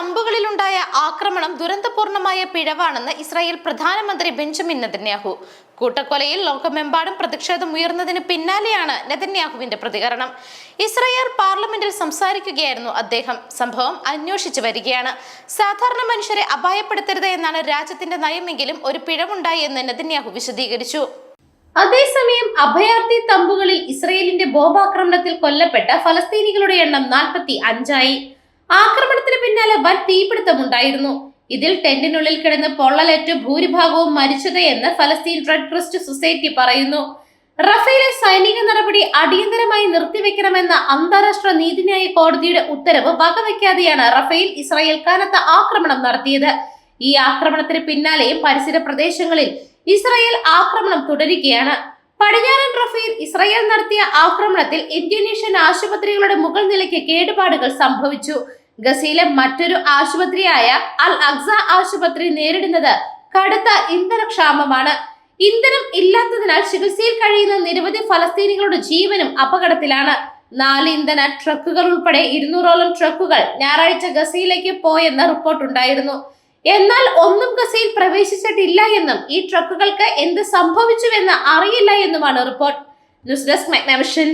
തമ്പുകളിലുണ്ടായ ആക്രമണം ദുരന്തപൂർണമായ പിഴവാണെന്ന് ഇസ്രായേൽ പ്രധാനമന്ത്രി ബെഞ്ചമിൻ നെതന്യാഹു. കൂട്ടക്കൊലയിൽ ലോകമെമ്പാടും പ്രതിഷേധം ഉയർന്നതിന് പിന്നാലെയാണ് നെതന്യാഹുവിന്റെ പ്രതികരണം. ഇസ്രായേൽ പാർലമെന്റിൽ സംസാരിക്കുകയായിരുന്നു അദ്ദേഹം. സംഭവം അന്വേഷിച്ചു വരികയാണ്. സാധാരണ മനുഷ്യരെ അപായപ്പെടുത്തരുത് എന്നാണ് രാജ്യത്തിന്റെ നയമെങ്കിലും ഒരു പിഴവുണ്ടായി എന്ന് നെതന്യാഹു വിശദീകരിച്ചു. അതേസമയം അഭയാർത്ഥി തമ്പുകളിൽ ഇസ്രയേലിന്റെ ബോംബാക്രമണത്തിൽ കൊല്ലപ്പെട്ട ഫലസ്തീനികളുടെ എണ്ണം നാൽപ്പത്തി അഞ്ചായി. ആക്രമണത്തിന് പിന്നാലെ വൻ തീപിടുത്തമുണ്ടായിരുന്നു. ഇതിൽ ടെന്റിനുള്ളിൽ കിടന്ന് പൊള്ളലേറ്റ് ഭൂരിഭാഗവും മരിച്ചത് എന്ന് ഫലസ്തീൻ റെഡ് ക്രിസ്റ്റ് സൊസൈറ്റി പറയുന്നു. റഫേലെ സൈനിക നടപടി അടിയന്തരമായി നിർത്തിവെക്കണമെന്ന അന്താരാഷ്ട്ര നീതിന്യായ കോടതിയുടെ ഉത്തരവ് വകവയ്ക്കാതെയാണ് റഫേൽ ഇസ്രായേൽ കനത്ത ആക്രമണം നടത്തിയത്. ഈ ആക്രമണത്തിന് പിന്നാലെയും പരിസര പ്രദേശങ്ങളിൽ ഇസ്രായേൽ ആക്രമണം തുടരുകയാണ്. പടിഞ്ഞാറൻ റഫേൽ ഇസ്രായേൽ നടത്തിയ ആക്രമണത്തിൽ ഇന്തോനേഷ്യൻ ആശുപത്രികളുടെ മുകൾ നിലയ്ക്ക് കേടുപാടുകൾ സംഭവിച്ചു. ഗസയിലെ മറ്റൊരു ആശുപത്രിയായ അൽ അക്സ ആശുപത്രി നേരിടുന്നത് കടുത്ത ഇന്ധനക്ഷാമമാണ്. ഇന്ധനം ഇല്ലാത്തതിനാൽ ചികിത്സയിൽ കഴിയുന്ന നിരവധി ഫലസ്തീനികളുടെ ജീവനും അപകടത്തിലാണ്. നാല് ഇന്ധന ട്രക്കുകൾ ഉൾപ്പെടെ ഇരുന്നൂറോളം ട്രക്കുകൾ ഞായറാഴ്ച ഗസയിലേക്ക് പോയെന്ന റിപ്പോർട്ടുണ്ടായിരുന്നു എന്നാൽ ഒന്നും ഗസയിൽ പ്രവേശിച്ചിട്ടില്ല എന്നും ഈ ട്രക്കുകൾക്ക് എന്ത് സംഭവിച്ചുവെന്ന് അറിയില്ല എന്നുമാണ് റിപ്പോർട്ട്. News desk മെഗ്നവിഷൻ.